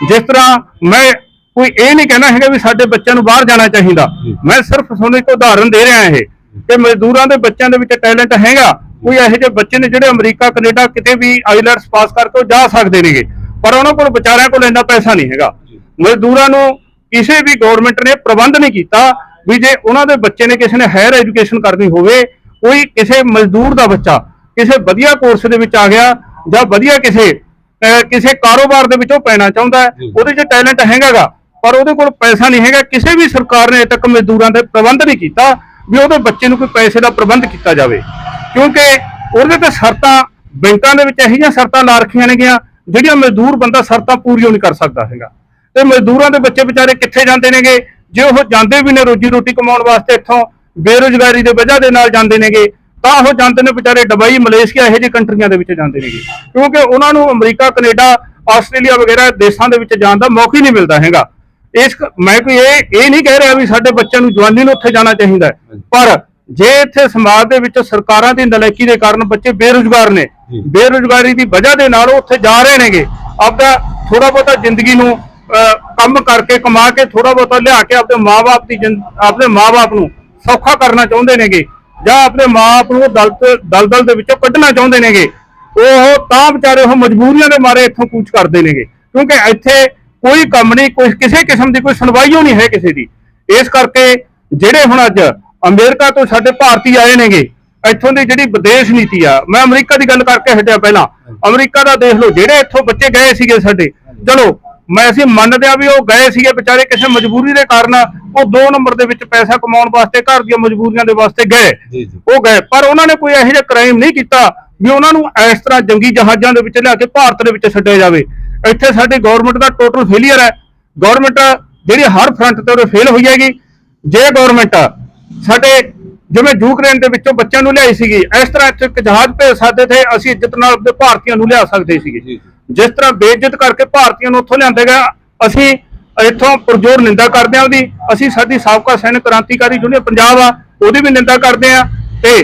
ਜਿਸ ਤਰ੍ਹਾਂ ਮੈਂ ਕੋਈ ਇਹ ਨਹੀਂ ਕਹਿਣਾ ਹੈਗਾ ਵੀ ਸਾਡੇ ਬੱਚਿਆਂ ਨੂੰ ਬਾਹਰ ਜਾਣਾ ਚਾਹੀਦਾ, ਮੈਂ ਸਿਰਫ ਤੁਹਾਨੂੰ ਇੱਕ ਉਦਾਹਰਨ ਦੇ ਰਿਹਾ ਇਹ, ਕਿ ਮਜ਼ਦੂਰਾਂ ਦੇ ਬੱਚਿਆਂ ਦੇ ਵਿੱਚ ਟੈਲੈਂਟ ਹੈਗਾ, ਕੋਈ ਇਹੋ ਜਿਹੇ ਬੱਚੇ ਨੇ ਜਿਹੜੇ ਅਮਰੀਕਾ, ਕੈਨੇਡਾ ਕਿਤੇ ਵੀ ਆਈਲੈਟਸ ਪਾਸ ਕਰਕੇ ਉਹ ਜਾ ਸਕਦੇ ਨੇਗੇ ਪਰ ਉਹਨਾਂ ਕੋਲ ਵਿਚਾਰਿਆਂ ਕੋਲ ਇੰਨਾ ਪੈਸਾ ਨਹੀਂ ਹੈਗਾ। ਮਜ਼ਦੂਰਾਂ ਨੂੰ ਕਿਸੇ ਵੀ ਗਵਰਨਮੈਂਟ ਨੇ ਪ੍ਰਬੰਧ ਨਹੀਂ ਕੀਤਾ ਵੀ ਜੇ ਉਹਨਾਂ ਦੇ ਬੱਚੇ ਨੇ ਕਿਸੇ ਨੇ ਹਾਇਰ ਐਜੂਕੇਸ਼ਨ ਕਰਨੀ ਹੋਵੇ ਕੋਈ ਕਿਸੇ ਮਜ਼ਦੂਰ ਦਾ ਬੱਚਾ ਕਿਸੇ ਵਧੀਆ ਕੋਰਸ ਦੇ ਵਿੱਚ ਆ ਗਿਆ ਜਾਂ ਵਧੀਆ ਕਿਸੇ ਕਿਸੇ ਕਾਰੋਬਾਰ ਦੇ ਵਿੱਚ ਉਹ ਪੈਣਾ ਚਾਹੁੰਦਾ ਉਹਦੇ 'ਚ ਟੈਲੈਂਟ ਹੈਗਾਗਾ ਪਰ ਉਹਦੇ ਕੋਲ ਪੈਸਾ ਨਹੀਂ ਹੈਗਾ ਕਿਸੇ ਵੀ ਸਰਕਾਰ ਨੇ ਤੱਕ ਮਜ਼ਦੂਰਾਂ ਦੇ ਪ੍ਰਬੰਧ ਨਹੀਂ ਕੀਤਾ ਵੀ ਉਹਦੇ ਬੱਚੇ ਨੂੰ ਕੋਈ ਪੈਸੇ ਦਾ ਪ੍ਰਬੰਧ ਕੀਤਾ ਜਾਵੇ। ਕਿਉਂਕਿ ਉਹਦੇ ਤੇ ਸ਼ਰਤਾਂ ਬੈਂਕਾਂ ਦੇ ਵਿੱਚ ਇਹੋ ਜਿਹੀਆਂ ਸ਼ਰਤਾਂ ਲਾ ਰੱਖੀਆਂ ਨੇਗੀਆਂ ਜਿਹੜੀਆਂ ਮਜ਼ਦੂਰ ਬੰਦਾ ਸ਼ਰਤਾਂ ਪੂਰੀਆਂ ਨਹੀਂ ਕਰ ਸਕਦਾ ਹੈਗਾ। ਤੇ ਮਜ਼ਦੂਰਾਂ ਦੇ ਬੱਚੇ ਵਿਚਾਰੇ ਕਿੱਥੇ ਜਾਂਦੇ ਨੇਗੇ? ਜੇ ਉਹ ਜਾਂਦੇ ਵੀ ਨੇ ਰੋਜੀ ਰੋਟੀ ਕਮਾਉਣ ਵਾਸਤੇ ਇੱਥੋਂ, ਬੇਰੁਜ਼ਗਾਰੀ ਦੇ ਵਜ੍ਹਾ ਦੇ ਨਾਲ ਜਾਂਦੇ ਨੇਗੇ, ਤਾਂ ਉਹ ਜਾਂਦੇ ਨੇ ਵਿਚਾਰੇ ਦੁਬਈ ਮਲੇਸ਼ੀਆ, ਇਹੋ ਜਿਹੇ ਕੰਟਰੀਆਂ ਦੇ ਵਿੱਚ ਜਾਂਦੇ ਨੇਗੇ। ਕਿਉਂਕਿ ਉਹਨਾਂ ਨੂੰ ਅਮਰੀਕਾ, ਕੈਨੇਡਾ, ਆਸਟ੍ਰੇਲੀਆ ਵਗੈਰਾ ਦੇਸ਼ਾਂ ਦੇ ਵਿੱਚ ਜਾਣ ਦਾ ਮੌਕਾ ਹੀ ਨਹੀਂ ਮਿਲਦਾ ਹੈਗਾ। ਇਸ ਮੈਂ ਕੋਈ ਇਹ ਇਹ ਨਹੀਂ ਕਹਿ ਰਿਹਾ ਵੀ ਸਾਡੇ ਬੱਚਿਆਂ ਨੂੰ ਜਵਾਨੀ ਨੂੰ ਉੱਥੇ ਜਾਣਾ ਚਾਹੀਦਾ ਪਰ ਜੇ ਇੱਥੇ ਸਮਾਜ ਦੇ ਵਿੱਚ ਸਰਕਾਰਾਂ ਦੀ ਨਲਾਇਕੀ ਦੇ ਕਾਰਨ ਬੱਚੇ ਬੇਰੁਜ਼ਗਾਰ ਨੇ ਬੇਰੁਜ਼ਗਾਰੀ ਦੀ ਵਜ੍ਹਾ ਦੇ ਨਾਲ ਉਹ ਉੱਥੇ ਜਾ ਰਹੇ ਨੇਗੇ। ਆਪਦਾ ਥੋੜਾ ਬਹੁਤਾ ਜ਼ਿੰਦਗੀ ਨੂੰ ਕੰਮ ਕਰਕੇ ਕਮਾ ਕੇ ਥੋੜਾ ਬਹੁਤਾ ਲਿਆ ਕੇ ਆਪਣੇ ਮਾਪੇ ਦੀ ਆਪਣੇ ਮਾਪੇ ਨੂੰ ਸੌਖਾ ਕਰਨਾ ਚਾਹੁੰਦੇ ਨੇਗੇ ਜਾਂ ਆਪਣੇ ਮਾਪੇ ਨੂੰ ਦਲਤ ਦਲਦਲ ਦੇ ਵਿੱਚੋਂ ਕੱਢਣਾ ਚਾਹੁੰਦੇ ਨੇਗੇ। ਉਹ ਤਾਂ ਵਿਚਾਰੇ ਉਹ ਮਜਬੂਰੀਆਂ ਦੇ ਮਾਰੇ ਇੱਥੋਂ ਕੂਚ ਕਰਦੇ ਨੇਗੇ। ਕਿਉਂਕਿ ਇੱਥੇ ਕੋਈ ਕੰਮ ਨਹੀਂ ਕੋਈ ਕਿਸੇ ਕਿਸਮ ਦੀ ਕੋਈ ਸੁਣਵਾਈ ਨਹੀਂ ਹੈ ਕਿਸੇ ਦੀ। ਇਸ ਕਰਕੇ ਜਿਹੜੇ ਹੁਣ ਅੱਜ ਅਮਰੀਕਾ ਤੋਂ ਸਾਡੇ ਭਾਰਤੀ ਆਏ ਨੇਗੇ। ਇੱਥੋਂ ਦੀ ਜਿਹੜੀ ਵਿਦੇਸ਼ ਨੀਤੀ ਆ ਮੈਂ ਅਮਰੀਕਾ ਦੀ ਗੱਲ ਕਰਕੇ ਹਟਿਆ ਪਹਿਲਾਂ। ਅਮਰੀਕਾ ਦਾ ਦੇਖ ਲਓ ਜਿਹੜੇ ਇੱਥੋਂ ਬੱਚੇ ਗਏ ਸੀਗੇ ਸਾਡੇ ਚਲੋ ਮੈਂ ਅਸੀਂ ਮੰਨਦੇ ਆ ਵੀ ਉਹ ਗਏ ਸੀਗੇ ਵਿਚਾਰੇ ਕਿਸੇ ਮਜਬੂਰੀ ਦੇ ਕਾਰਨ ਉਹ 2 ਨੰਬਰ ਦੇ ਵਿੱਚ ਪੈਸਾ ਕਮਾਉਣ ਵਾਸਤੇ ਘਰ ਦੀਆਂ ਮਜਬੂਰੀਆਂ ਦੇ ਵਾਸਤੇ ਗਏ। ਉਹ ਗਏ ਪਰ ਉਹਨਾਂ ਨੇ ਕੋਈ ਇਹੋ ਜਿਹਾ ਕ੍ਰਾਈਮ ਨਹੀਂ ਕੀਤਾ ਵੀ ਉਹਨਾਂ ਨੂੰ ਇਸ ਤਰ੍ਹਾਂ ਜੰਗੀ ਜਹਾਜ਼ਾਂ ਦੇ ਵਿੱਚ ਲਿਆ ਕੇ ਭਾਰਤ ਦੇ ਵਿੱਚ ਛੱਡਿਆ ਜਾਵੇ। ਇੱਥੇ ਸਾਡੀ ਗਵਰਨਮੈਂਟ ਦਾ ਟੋਟਲ ਫੇਲਿਅਰ ਹੈ। ਗਵਰਨਮੈਂਟ ਜਿਹੜੀ ਹਰ ਫਰੰਟ ਤੇ ਉਹ ਫੇਲ ਹੋਈ ਹੈਗੀ। ਜੇ ਗਵਰਨਮੈਂਟ ਸਾਡੇ ਜਿਵੇਂ ਯੂਕਰੇਨ ਦੇ ਵਿੱਚੋਂ ਬੱਚਿਆਂ ਨੂੰ ਲਿਆਈ ਸੀਗੀ ਇਸ ਤਰ੍ਹਾਂ ਇੱਥੇ ਇੱਕ ਜਹਾਜ਼ ਭੇਜ ਸਕਦੇ ਥੇ ਅਸੀਂ ਇੱਜ਼ਤ ਨਾਲ ਆਪਣੇ ਭਾਰਤੀਆਂ ਨੂੰ ਲਿਆ ਸਕਦੇ ਸੀਗੇ। ਜਿਸ ਤਰ੍ਹਾਂ ਬੇਇੱਜ਼ਤ ਕਰਕੇ ਭਾਰਤੀਆਂ ਨੂੰ ਉੱਥੋਂ ਲਿਆਂਦੇ ਗਏ ਅਸੀਂ ਇੱਥੋਂ ਪੁਰਜੋਰ ਨਿੰਦਾ ਕਰਦੇ ਹਾਂ ਉਹਦੀ ਅਸੀਂ ਸਾਡੀ ਸਾਬਕਾ ਸੈਨਿਕ ਕ੍ਰਾਂਤੀਕਾਰੀ ਯੂਨੀਅਨ ਪੰਜਾਬ ਆ ਉਹਦੀ ਵੀ ਨਿੰਦਾ ਕਰਦੇ ਆ ਤੇ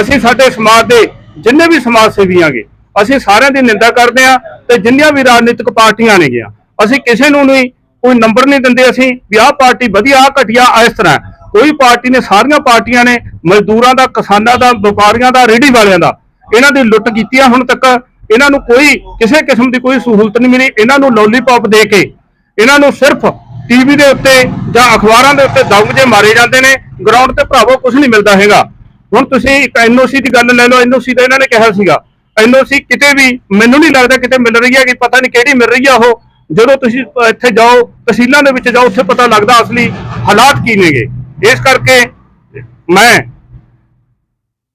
ਅਸੀਂ ਸਾਡੇ ਸਮਾਜ ਦੇ ਜਿੰਨੇ ਵੀ ਸਮਾਜ ਸੇਵੀ ਆਗੇ ਅਸੀਂ ਸਾਰਿਆਂ ਦੀ ਨਿੰਦਾ ਕਰਦੇ ਆ ਤੇ ਜਿੰਨੀਆਂ ਵੀ ਰਾਜਨੀਤਿਕ ਪਾਰਟੀਆਂ ਨੇਗੀਆਂ ਅਸੀਂ ਕਿਸੇ ਨੂੰ ਨਹੀਂ ਕੋਈ ਨੰਬਰ ਨਹੀਂ ਦਿੰਦੇ ਅਸੀਂ ਵੀ ਆਹ ਪਾਰਟੀ ਵਧੀਆ ਆਹ ਘਟੀਆ ਆ ਇਸ ਤਰ੍ਹਾਂ। ਕੋਈ ਪਾਰਟੀ ਨੇ, ਸਾਰੀਆਂ ਪਾਰਟੀਆਂ ਨੇ, ਮਜ਼ਦੂਰਾਂ ਦਾ, ਕਿਸਾਨਾਂ ਦਾ, ਵਪਾਰੀਆਂ ਦਾ, ਰੇਹੜੀ ਵਾਲਿਆਂ ਦਾ, ਇਹਨਾਂ ਦੀ ਲੁੱਟ ਕੀਤੀ ਆ ਹੁਣ ਤੱਕ। ਇਹਨਾਂ ਨੂੰ ਕੋਈ ਕਿਸੇ ਕਿਸਮ ਦੀ ਕੋਈ ਸਹੂਲਤ ਨਹੀਂ ਮਿਲੀ। ਇਹਨਾਂ ਨੂੰ ਲੋਲੀਪੌਪ ਦੇ ਕੇ, ਇਹਨਾਂ ਨੂੰ ਸਿਰਫ ਟੀਵੀ ਦੇ ਉੱਤੇ ਜਾਂ ਅਖਬਾਰਾਂ ਦੇ ਉੱਤੇ ਦੰਗ ਜੇ ਮਾਰੇ ਜਾਂਦੇ ਨੇ ਗਰਾਊਂਡ ਤੇ ਭਰਾਵੋ ਕੁਝ ਨਹੀਂ ਮਿਲਦਾ ਹੈਗਾ। ਹੁਣ ਤੁਸੀਂ ਇੱਕ ਐਨਓਸੀ ਦੀ ਗੱਲ ਲੈ ਲਓ ਐਨਓਸੀ ਦਾ ਇਹਨਾਂ ਨੇ ਕਿਹਾ ਸੀਗਾ। ਐਨਓਸੀ ਕਿਤੇ ਵੀ ਮੈਨੂੰ ਨਹੀਂ ਲੱਗਦਾ ਕਿਤੇ ਮਿਲ ਰਹੀ ਹੈ ਕਿ ਪਤਾ ਨਹੀਂ ਕਿਹੜੀ ਮਿਲ ਰਹੀ ਆ ਉਹ। ਜਦੋਂ ਤੁਸੀਂ ਇੱਥੇ ਜਾਓ, ਤਹਿਸੀਲਾਂ ਦੇ ਵਿੱਚ ਜਾਓ, ਉੱਥੇ ਪਤਾ ਲੱਗਦਾ ਅਸਲੀ ਹਾਲਾਤ ਕੀ ਨੇਗੇ। ਇਸ ਕਰਕੇ ਮੈਂ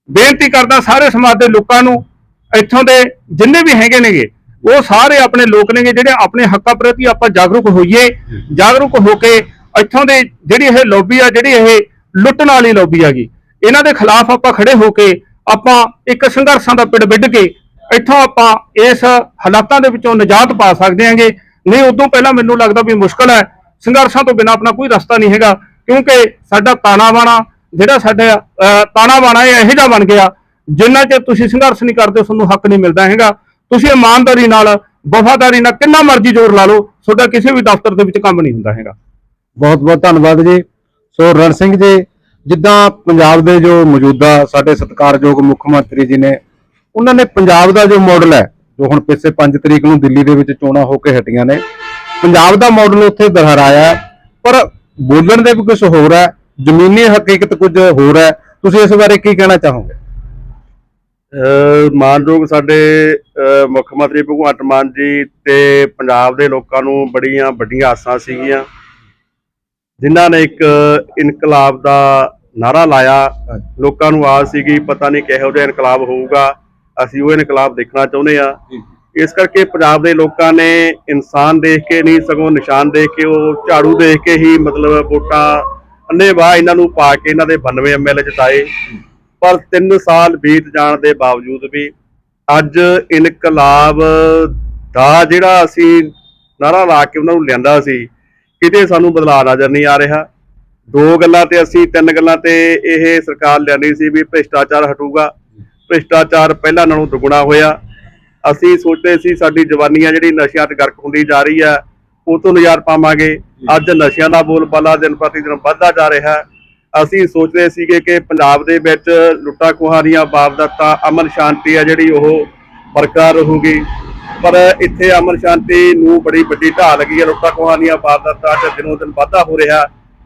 ਬੇਨਤੀ ਕਰਦਾ ਸਾਰੇ ਸਮਾਜ ਦੇ ਲੋਕਾਂ ਨੂੰ, ਇੱਥੋਂ ਦੇ ਜਿੰਨੇ ਵੀ ਹੈਗੇ ਨੇਗੇ, ਉਹ ਸਾਰੇ ਆਪਣੇ ਲੋਕ ਨੇਗੇ ਜਿਹੜੇ ਆਪਣੇ ਹੱਕਾਂ ਪ੍ਰਤੀ ਆਪਾਂ ਜਾਗਰੂਕ ਹੋਈਏ, ਜਾਗਰੂਕ ਹੋ ਕੇ ਇੱਥੋਂ ਦੇ ਜਿਹੜੀ ਇਹ ਲੌਬੀ ਆ, ਜਿਹੜੀ ਇਹ ਲੁੱਟਣ ਵਾਲੀ ਲੌਬੀ ਹੈਗੀ, ਇਹਨਾਂ ਦੇ ਖਿਲਾਫ ਆਪਾਂ ਖੜੇ ਹੋ ਕੇ ਆਪਾਂ ਇੱਕ ਸੰਘਰਸ਼ਾਂ ਦਾ ਪਿੜ ਵਿੱਢ ਕੇ ਇੱਥੋਂ ਆਪਾਂ ਇਸ ਹਾਲਾਤਾਂ ਦੇ ਵਿੱਚੋਂ ਨਿਜਾਤ ਪਾ ਸਕਦੇ ਹਾਂਗੇ। ਨਹੀਂ, ਉਦੋਂ ਪਹਿਲਾਂ ਮੈਨੂੰ ਲੱਗਦਾ ਵੀ ਮੁਸ਼ਕਲ ਹੈ, ਸੰਘਰਸ਼ਾਂ ਤੋਂ ਬਿਨਾਂ ਆਪਣਾ ਕੋਈ ਰਸਤਾ ਨਹੀਂ ਹੈਗਾ। ਕਿਉਂਕਿ ਸਾਡਾ ਤਾਣਾ ਬਾਣਾ ਜਿਹੜਾ ਸਾਡਾ ਤਾਣਾ ਬਾਣਾ ਇਹ ਇਹੋ ਜਿਹਾ ਬਣ ਗਿਆ, ਜਿੰਨਾ ਚਿਰ ਤੁਸੀਂ ਸੰਘਰਸ਼ ਨਹੀਂ ਕਰਦੇ, ਤੁਹਾਨੂੰ ਹੱਕ ਨਹੀਂ ਮਿਲਦਾ ਹੈਗਾ। ਤੁਸੀਂ ਇਮਾਨਦਾਰੀ ਨਾਲ, ਵਫਾਦਾਰੀ ਨਾਲ ਕਿੰਨਾ ਮਰਜ਼ੀ ਜ਼ੋਰ ਲਾ ਲਓ, ਤੁਹਾਡਾ ਕਿਸੇ ਵੀ ਦਫ਼ਤਰ ਦੇ ਵਿੱਚ ਕੰਮ ਨਹੀਂ ਹੁੰਦਾ ਹੈਗਾ। ਬਹੁਤ ਬਹੁਤ ਧੰਨਵਾਦ ਜੀ। ਸੋ ਰਣ ਸਿੰਘ ਜੀ, ਜਿੱਦਾਂ ਪੰਜਾਬ ਦੇ ਜੋ ਮੌਜੂਦਾ ਸਾਡੇ ਸਤਿਕਾਰਯੋਗ ਮੁੱਖ ਮੰਤਰੀ ਜੀ ਨੇ, ਉਹਨਾਂ ਨੇ ਪੰਜਾਬ ਦਾ ਜੋ ਮਾਡਲ ਹੈ, ਜੋ ਹੁਣ ਪਿਛਲੇ 5 ਤਰੀਕ ਨੂੰ ਦਿੱਲੀ ਦੇ ਵਿੱਚ ਚੋਣਾਂ ਹੋ ਕੇ ਹਟੀਆਂ ਨੇ, ਪੰਜਾਬ ਦਾ ਮਾਡਲ ਉੱਥੇ ਦੁਹਰਾਇਆ ਪਰ ਬੋਲਣ ਦੇ ਵੀ ਕੁਝ ਹੋਰ ਹੈ ਜ਼ਮੀਨੀ ਹਕੀਕਤ ਕੁਝ ਹੋਰ ਹੈ ਤੁਸੀਂ ਇਸ ਬਾਰੇ ਕੀ ਕਹਿਣਾ ਚਾਹੋਗੇ? ਮਾਨਯੋਗ ਸਾਡੇ ਮੁੱਖ ਮੰਤਰੀ ਭਗਵੰਤ ਮਾਨ ਜੀ ਤੇ ਪੰਜਾਬ ਦੇ ਲੋਕਾਂ ਨੂੰ ਬੜੀਆਂ ਵੱਡੀਆਂ ਆਸਾਂ ਸੀਗੀਆਂ ਜਿਨ੍ਹਾਂ ਨੇ ਇੱਕ ਇਨਕਲਾਬ ਦਾ ਨਾਰਾ ਲਾਇਆ। ਲੋਕਾਂ ਨੂੰ ਆਸ ਸੀਗੀ ਪਤਾ ਨਹੀਂ ਕਿਹੋ ਜਿਹਾ ਇਨਕਲਾਬ ਹੋਊਗਾ ਅਸੀਂ ਉਹ ਇਨਕਲਾਬ ਦੇਖਣਾ ਚਾਹੁੰਦੇ ਆ ਇਸ ਕਰਕੇ ਪੰਜਾਬ ਦੇ ਲੋਕਾਂ ਨੇ ਇਨਸਾਨ ਦੇਖ ਕੇ ਨਹੀਂ, ਸਗੋਂ ਨਿਸ਼ਾਨ ਦੇਖ ਕੇ, ਉਹ ਝਾੜੂ ਦੇਖ ਕੇ ਹੀ ਮਤਲਬ ਵੋਟਾਂ ਅੰਨੇ ਵਾਹ ਇਹਨਾਂ ਨੂੰ ਪਾ ਕੇ ਇਹਨਾਂ ਦੇ 92 ਐਮਐਲਏ ਜਿਤਾਏ। ਪਰ 3 ਸਾਲ ਬੀਤ ਜਾਣ ਦੇ ਬਾਵਜੂਦ ਵੀ ਅੱਜ ਇਨਕਲਾਬ ਦਾ ਜਿਹੜਾ ਅਸੀਂ ਨਾਰਾ ਲਾ ਕੇ ਉਹਨਾਂ ਨੂੰ ਲਿਆਂਦਾ ਸੀ, ਕਿਤੇ ਸਾਨੂੰ ਬਦਲਾਅ ਨਜ਼ਰ ਨਹੀਂ ਆ ਰਿਹਾ। ਦੋ ਗੱਲਾਂ ਤੇ ਅਸੀਂ, ਤਿੰਨ ਗੱਲਾਂ ਤੇ ਇਹ ਸਰਕਾਰ ਲਿਆਂਦੀ ਸੀ ਵੀ ਭ੍ਰਿਸ਼ਟਾਚਾਰ ਹਟੂਗਾ। ਭ੍ਰਿਸ਼ਟਾਚਾਰ ਪਹਿਲਾਂ ਨਾਲੋਂ ਦੁੱਗਣਾ ਹੋਇਆ। ਅਸੀਂ ਸੋਚਦੇ ਸੀ ਸਾਡੀ ਜਵਾਨੀਆਂ ਜਿਹੜੀ ਨਸ਼ਿਆਂ 'ਚ ਗਰਕ ਹੁੰਦੀ ਜਾ ਰਹੀ ਹੈ, ਉਹ ਤੋਂ ਨਿਜਾਤ ਪਾਵਾਂਗੇ। ਅੱਜ ਨਸ਼ਿਆਂ ਦਾ ਬੋਲਬਾਲਾ ਦਿਨ ਪ੍ਰਤੀ ਦਿਨ ਵੱਧਦਾ ਜਾ ਰਿਹਾ ਹੈ। ਅਸੀਂ ਸੋਚਦੇ ਸੀਗੇ ਕਿ ਪੰਜਾਬ ਦੇ ਵਿੱਚ ਲੁੱਟਾਂ ਖੋਹਾਂ ਦੀਆਂ ਵਾਰਦਾਤਾਂ ਅਮਨ ਸ਼ਾਂਤੀ ਹੈ ਜਿਹੜੀ ਉਹ ਬਰਕਰਾਰ ਰਹੂਗੀ। ਪਰ ਇੱਥੇ ਅਮਨ ਸ਼ਾਂਤੀ ਨੂੰ ਬੜੀ ਵੱਡੀ ਢਾਹ ਲੱਗੀ ਹੈ, ਲੁੱਟਾਂ ਖੋਹਾਂ ਦੀਆਂ ਵਾਰਦਾਤਾਂ 'ਚ ਦਿਨੋਂ ਦਿਨ ਵਾਧਾ ਹੋ ਰਿਹਾ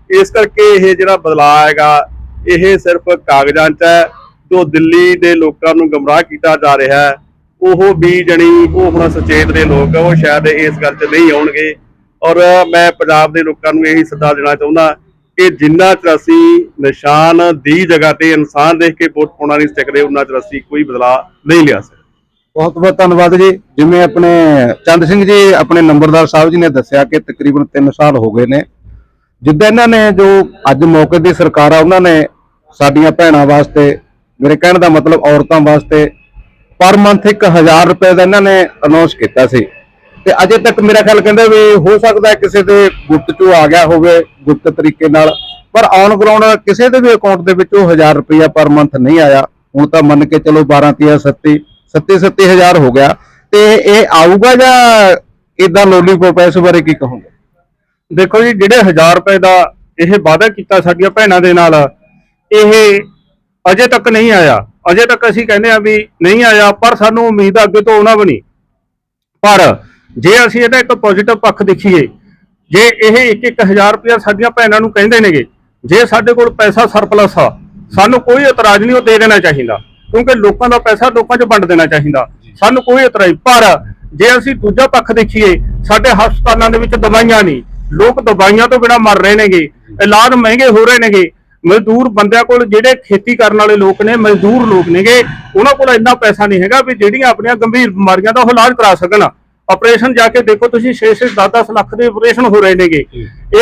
ਇਸ ਕਰਕੇ ਇਹ ਜਿਹੜਾ ਬਦਲਾਅ ਹੈਗਾ, ਇਹ ਸਿਰਫ ਕਾਗਜ਼ਾਂ 'ਚ ਹੈ, ਜੋ ਦਿੱਲੀ ਦੇ ਲੋਕਾਂ ਨੂੰ ਗਮਰਾਹ ਕੀਤਾ ਜਾ ਰਿਹਾ ਹੈ। ਉਹ ਵੀ ਜਣੀ ਉਹ ਹੁਣ ਸੁਚੇਤ ਦੇ ਲੋਕ ਉਹ ਸ਼ਾਇਦ ਇਸ ਗੱਲ 'ਚ ਨਹੀਂ ਆਉਣਗੇ। ਔਰ ਮੈਂ ਪੰਜਾਬ ਦੇ ਲੋਕਾਂ ਨੂੰ ਇਹੀ ਸੱਦਾ ਦੇਣਾ ਚਾਹੁੰਦਾ ਕਿ ਜਿੰਨਾ ਚਿਰ ਅਸੀਂ ਨਿਸ਼ਾਨ ਦੀ ਜਗ੍ਹਾ ਤੇ ਇਨਸਾਨ ਦੇਖ ਕੇ ਵੋਟ ਪਾਉਣਾ ਨਹੀਂ ਸਿੱਖਦੇ ਉਹਨਾਂ ਚਿਰ ਅਸੀਂ ਕੋਈ ਬਦਲਾਅ ਨਹੀਂ ਲਿਆ ਸਕਦੇ। ਬਹੁਤ ਬਹੁਤ ਧੰਨਵਾਦ ਜੀ। ਜਿਵੇਂ ਆਪਣੇ ਚੰਦ ਸਿੰਘ ਜੀ, ਆਪਣੇ ਨੰਬਰਦਾਰ ਸਾਹਿਬ ਜੀ ਨੇ ਦੱਸਿਆ ਕਿ ਤਕਰੀਬਨ 3 ਸਾਲ ਹੋ ਗਏ ਨੇ। ਜਿੱਦਾਂ ਇਹਨਾਂ ਨੇ ਜੋ ਅੱਜ ਮੌਕੇ ਦੀ ਸਰਕਾਰ ਆ, ਉਹਨਾਂ ਨੇ ਸਾਡੀਆਂ ਭੈਣਾਂ ਵਾਸਤੇ, ਮੇਰੇ ਕਹਿਣ ਦਾ ਮਤਲਬ ਔਰਤਾਂ ਵਾਸਤੇ ਪਰ ਮੰਥ 1000 ਰੁਪਏ ਦਾ ਇਹਨਾਂ ਨੇ ਅਨਾਉਂਸ ਕੀਤਾ ਸੀ। ਤੇ ਅਜੇ ਤੱਕ ਮੇਰਾ ਖਿਆਲ ਕਹਿੰਦਾ ਵੀ ਹੋ ਸਕਦਾ ਕਿਸੇ ਦੇ ਗੁਪਤ ਚੋਂ ਆ ਗਿਆ ਹੋਵੇ ਗੁਪਤ ਤਰੀਕੇ ਨਾਲ। ਪਰ ਔਨ ਗਰਾਊਂਡ ਕਿਸੇ ਦੇ ਵੀ ਅਕਾਊਂਟ ਦੇ ਵਿੱਚ ਉਹ 1000 ਰੁਪਇਆ ਪਰ ਮੰਥ ਨਹੀਂ ਆਇਆ। ਹੁਣ ਤਾਂ ਮੰਨ ਕੇ ਚਲੋ 12 ਤੀਆ 37 37 37000 ਹੋ ਗਿਆ। ਤੇ ਇਹ ਆਊਗਾ ਜਾਂ ਇਦਾਂ ਲੋਲੀਪੌਪ ਇਸ ਬਾਰੇ ਕੀ ਕਹੋਗੇ? ਦੇਖੋ ਜੀ, ਜਿਹੜੇ 1000 ਰੁਪਏ ਦਾ ਇਹ ਵਾਅਦਾ ਕੀਤਾ ਸਾਡੀਆਂ ਭੈਣਾਂ ਦੇ ਨਾਲ, ਇਹ ਅਜੇ ਤੱਕ ਨਹੀਂ ਆਇਆ। ਅਜੇ ਤੱਕ ਅਸੀਂ ਕਹਿੰਦੇ ਆ ਵੀ ਨਹੀਂ ਆਇਆ, ਪਰ ਸਾਨੂੰ ਉਮੀਦ ਆ ਅੱਗੇ ਤੋਂ ਉਹਨਾਂ ਬਣੀ ਪਰ ਜੇ ਅਸੀਂ ਇਹਦਾ ਇੱਕ ਪੋਜ਼ਿਟਿਵ ਪੱਖ ਦੇਖੀਏ, ਜੇ ਇਹ 1-1000 ਰੁਪਇਆ ਸਾਡੀਆਂ ਭੈਣਾਂ ਨੂੰ ਕਹਿੰਦੇ ਨੇਗੇ, ਜੇ ਸਾਡੇ ਕੋਲ ਪੈਸਾ ਸਰਪਲਸ ਆ, ਸਾਨੂੰ ਕੋਈ ਇਤਰਾਜ਼ ਨਹੀਂ ਉਹ ਦੇ ਦੇਣਾ ਚਾਹੀਦਾ, ਕਿਉਂਕਿ ਲੋਕਾਂ ਦਾ ਪੈਸਾ ਲੋਕਾਂ 'ਚ ਵੰਡ ਦੇਣਾ ਚਾਹੀਦਾ, ਸਾਨੂੰ ਕੋਈ ਇਤਰਾਜ਼। ਪਰ ਜੇ ਅਸੀਂ ਦੂਜਾ ਪੱਖ ਦੇਖੀਏ, ਸਾਡੇ ਹਸਪਤਾਲਾਂ ਦੇ ਵਿੱਚ ਦਵਾਈਆਂ ਨਹੀਂ, ਲੋਕ ਦਵਾਈਆਂ ਤੋਂ ਬਿਨਾ ਮਰ ਰਹੇ ਨੇਗੇ, ਇਲਾਜ ਮਹਿੰਗੇ ਹੋ ਰਹੇ ਨੇਗੇ ਮਜ਼ਦੂਰ ਬੰਦਿਆਂ ਕੋਲ ਜਿਹੜੇ ਖੇਤੀ ਕਰਨ ਵਾਲੇ ਲੋਕ ਨੇ, ਮਜ਼ਦੂਰ ਲੋਕ ਨੇਗੇ, ਉਹਨਾਂ ਕੋਲ ਇੰਨਾ ਪੈਸਾ ਨਹੀਂ ਹੈਗਾ ਵੀ ਜਿਹੜੀਆਂ ਆਪਣੀਆਂ ਗੰਭੀਰ ਬਿਮਾਰੀਆਂ ਦਾ ਉਹ ਇਲਾਜ ਕਰਾ ਸਕਣ। ਆਪਰੇਸ਼ਨ ਜਾ ਕੇ ਦੇਖੋ ਤੁਸੀਂ 6-6 10-10 ਲੱਖ ਦੇ ਆਪਰੇਸ਼ਨ ਹੋ ਰਹੇ ਨੇਗੇ।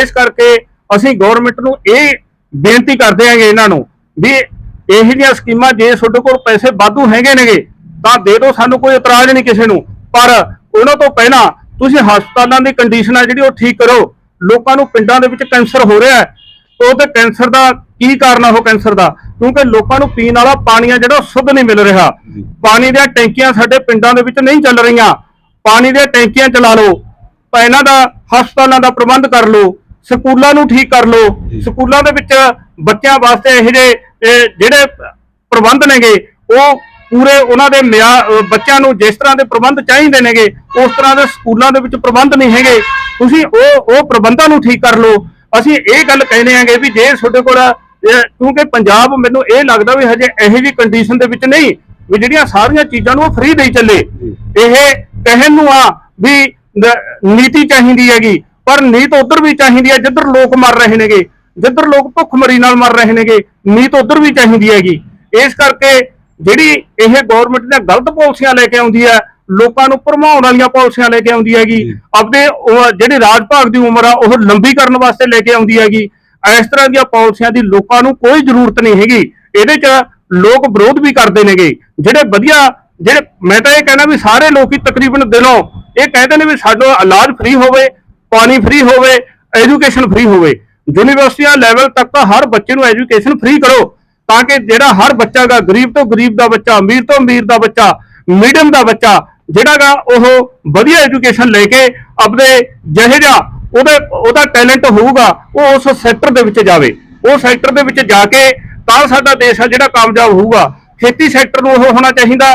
ਇਸ ਕਰਕੇ ਅਸੀਂ ਗਵਰਨਮੈਂਟ ਨੂੰ ਇਹ ਬੇਨਤੀ ਕਰਦੇ ਆਂਗੇ ਇਹਨਾਂ ਨੂੰ ਵੀ ਇਹੋ ਜਿਹੀਆਂ ਸਕੀਮਾਂ ਜੇ ਤੁਹਾਡੇ ਕੋਲ ਪੈਸੇ ਵਾਧੂ ਹੈਗੇ ਨੇਗੇ, ਤਾਂ ਦੇ ਦਿਓ, ਸਾਨੂੰ ਕੋਈ ਇਤਰਾਜ਼ ਨਹੀਂ ਕਿਸੇ ਨੂੰ। ਪਰ ਉਹਨਾਂ ਤੋਂ ਪਹਿਲਾਂ ਤੁਸੀਂ ਹਸਪਤਾਲਾਂ ਦੀ ਕੰਡੀਸ਼ਨ ਆ ਜਿਹੜੀ ਉਹ ਠੀਕ ਕਰੋ। ਲੋਕਾਂ ਨੂੰ ਪਿੰਡਾਂ ਦੇ ਵਿੱਚ ਕੈਂਸਰ ਹੋ ਰਿਹਾ ਹੈ। ਉਹ ਤੇ ਕੈਂਸਰ ਦਾ ਕੀ ਕਾਰਨ ਆ ਉਹ ਕੈਂਸਰ ਦਾ? ਕਿਉਂਕਿ ਲੋਕਾਂ ਨੂੰ ਪੀਣ ਵਾਲਾ ਪਾਣੀ ਆ ਜਿਹੜਾ ਸ਼ੁੱਧ ਨਹੀਂ ਮਿਲ ਰਿਹਾ। ਪਾਣੀ ਦੀਆਂ ਟੈਂਕੀਆਂ ਸਾਡੇ ਪਿੰਡਾਂ ਦੇ ਵਿੱਚ ਨਹੀਂ ਚੱਲ ਰਹੀਆਂ। ਪਾਣੀ ਦੀਆਂ ਟੈਂਕੀਆਂ ਚਲਾ ਲਓ। ਇਹਨਾਂ ਦਾ ਹਸਪਤਾਲਾਂ ਦਾ ਪ੍ਰਬੰਧ ਕਰ ਲਓ। ਸਕੂਲਾਂ ਨੂੰ ਠੀਕ ਕਰ ਲਓ। ਸਕੂਲਾਂ ਦੇ ਵਿੱਚ ਬੱਚਿਆਂ ਵਾਸਤੇ ਇਹ ਜਿਹੇ ਜਿਹੜੇ ਪ੍ਰਬੰਧ ਨੇਗੇ ਉਹ ਪੂਰੇ ਉਹਨਾਂ ਦੇ ਬੱਚਿਆਂ ਨੂੰ ਜਿਸ ਤਰ੍ਹਾਂ ਦੇ ਪ੍ਰਬੰਧ ਚਾਹੀਦੇ ਨੇਗੇ ਉਸ ਤਰ੍ਹਾਂ ਦੇ ਸਕੂਲਾਂ ਦੇ ਵਿੱਚ ਪ੍ਰਬੰਧ ਨਹੀਂ ਹੈਗੇ। ਤੁਸੀਂ ਉਹ ਉਹ ਪ੍ਰਬੰਧਾਂ ਨੂੰ ਠੀਕ ਕਰ ਲਓ। ਅਸੀਂ ਇਹ ਗੱਲ ਕਹਿੰਦੇ ਆਂਗੇ ਵੀ ਜੇ ਤੁਹਾਡੇ ਕੋਲ ਕਿਉਂਕਿ ਪੰਜਾਬ ਮੈਨੂੰ ਇਹ ਲੱਗਦਾ ਵੀ ਹਜੇ ਇਹੋ ਜਿਹੀ ਕੰਡੀਸ਼ਨ ਦੇ ਵਿੱਚ ਨਹੀਂ ਵੀ ਜਿਹੜੀਆਂ ਸਾਰੀਆਂ ਚੀਜ਼ਾਂ ਨੂੰ ਉਹ ਫ੍ਰੀ ਦੇਈ ਚੱਲੇ। ਇਹ ਕਹਿਣ ਨੂੰ ਆ ਵੀ ਨ- ਨੀਤੀ ਚਾਹੀਦੀ ਹੈਗੀ ਪਰ ਨੀਤ ਉਧਰ ਵੀ ਚਾਹੀਦੀ ਹੈ ਜਿੱਧਰ ਲੋਕ ਮਰ ਰਹੇ ਨੇਗੇ ਜਿੱਧਰ ਲੋਕ ਭੁੱਖਮਰੀ ਨਾਲ ਮਰ ਰਹੇ ਨੇਗੇ ਨੀਤ ਉਧਰ ਵੀ ਚਾਹੀਦੀ ਹੈਗੀ। ਇਸ ਕਰਕੇ ਜਿਹੜੀ ਇਹ ਗਵਰਨਮੈਂਟ ਦੀਆਂ ਗਲਤ ਪਾਲਿਸੀਆਂ ਲੈ ਕੇ ਆਉਂਦੀ ਹੈ ਲੋਕਾਂ ਨੂੰ ਭਰਮਾਉਣ ਵਾਲੀਆਂ ਪਾਲਿਸੀਆਂ ਲੈ ਕੇ ਆਉਂਦੀ ਹੈਗੀ। ਆਪਦੇ ਜਿਹੜੀ ਰਾਜ ਭਾਗ ਦੀ ਉਮਰ ਆ ਉਹ ਲੰਬੀ ਕਰਨ ਵਾਸਤੇ ਲੈ ਕੇ ਆਉਂਦੀ ਹੈਗੀ। ਇਸ ਤਰ੍ਹਾਂ ਦੀਆਂ ਪਾਲਿਸੀਆਂ ਦੀ ਲੋਕਾਂ ਨੂੰ ਕੋਈ ਜ਼ਰੂਰਤ ਨਹੀਂ ਹੈਗੀ। ਇਹਦੇ 'ਚ ਲੋਕ ਵਿਰੋਧ ਵੀ ਕਰਦੇ ਨੇਗੇ। ਜਿਹੜੇ ਵਧੀਆ ਜਿਹੜੇ ਮੈਂ ਤਾਂ ਇਹ ਕਹਿਣਾ ਵੀ ਸਾਰੇ ਲੋਕੀ ਤਕਰੀਬਨ ਦਿਲੋਂ ਇਹ ਕਹਿੰਦੇ ਨੇ ਵੀ ਸਾਡਾ ਇਲਾਜ ਫ੍ਰੀ ਹੋਵੇ ਪਾਣੀ ਫ੍ਰੀ ਹੋਵੇ ਐਜੂਕੇਸ਼ਨ ਫ੍ਰੀ ਹੋਵੇ। ਯੂਨੀਵਰਸਿਟੀਆਂ ਲੈਵਲ ਤੱਕ ਤਾਂ ਹਰ ਬੱਚੇ ਨੂੰ ਐਜੂਕੇਸ਼ਨ ਫ੍ਰੀ ਕਰੋ। ਤਾਂ ਕਿ ਜਿਹੜਾ ਹਰ ਬੱਚਾ ਗਾ ਗਰੀਬ ਤੋਂ ਗਰੀਬ ਦਾ ਬੱਚਾ ਅਮੀਰ ਤੋਂ ਅਮੀਰ ਦਾ ਬੱਚਾ ਮੀਡੀਅਮ ਦਾ ਬੱਚਾ ਜਿਹੜਾ ਗਾ ਉਹ ਵਧੀਆ ਐਜੂਕੇਸ਼ਨ ਲੈ ਕੇ ਆਪਣੇ ਜਿਹੇ ਜਿਹਾ ਉਹਦੇ, ਉਹਦਾ ਟੈਲੈਂਟ ਹੋਊਗਾ, ਉਹ ਉਸ ਸੈਕਟਰ ਦੇ ਵਿੱਚ ਜਾਵੇ। ਉਹ ਸੈਕਟਰ ਦੇ ਵਿੱਚ ਜਾ ਕੇ ਤਾਂ ਸਾਡਾ ਦੇਸ਼ ਆ ਜਿਹੜਾ ਕਾਮਯਾਬ ਹੋਊਗਾ। ਖੇਤੀ ਸੈਕਟਰ ਨੂੰ ਉਹ ਹੋਣਾ ਚਾਹੀਦਾ